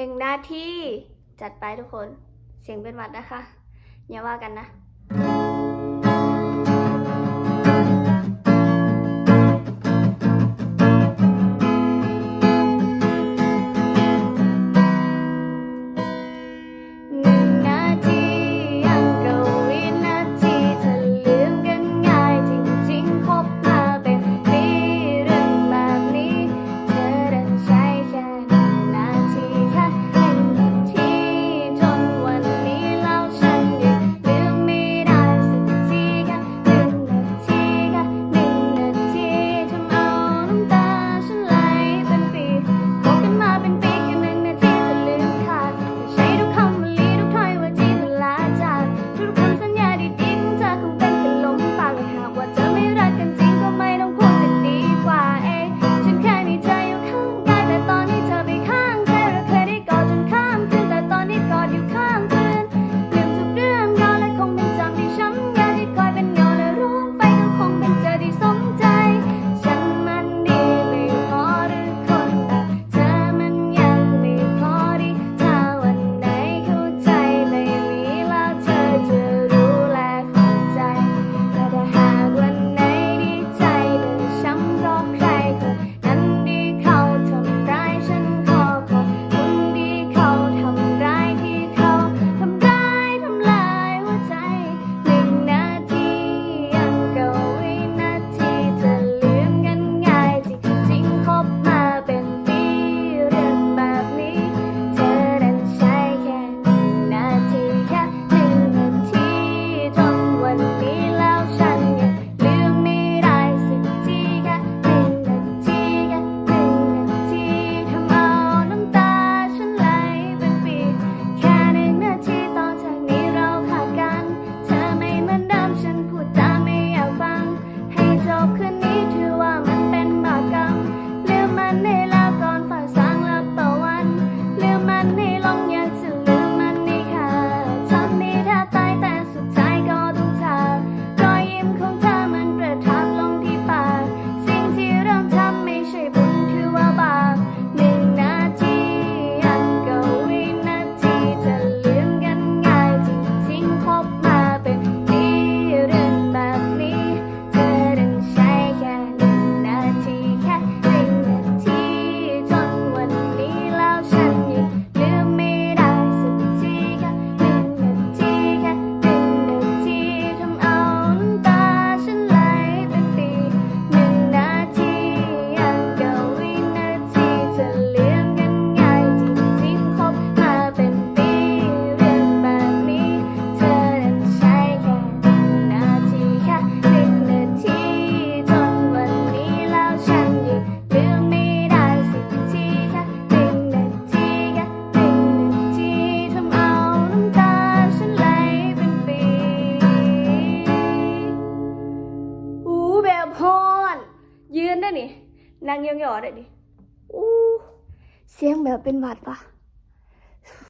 หนึ่งนาทีจัดไปทุกคน เสียงเป็นหวัดนะคะ อย่าว่ากันนะ นางยองหยอดเลยดิอู้เสียงแบบเป็นหวัดปะ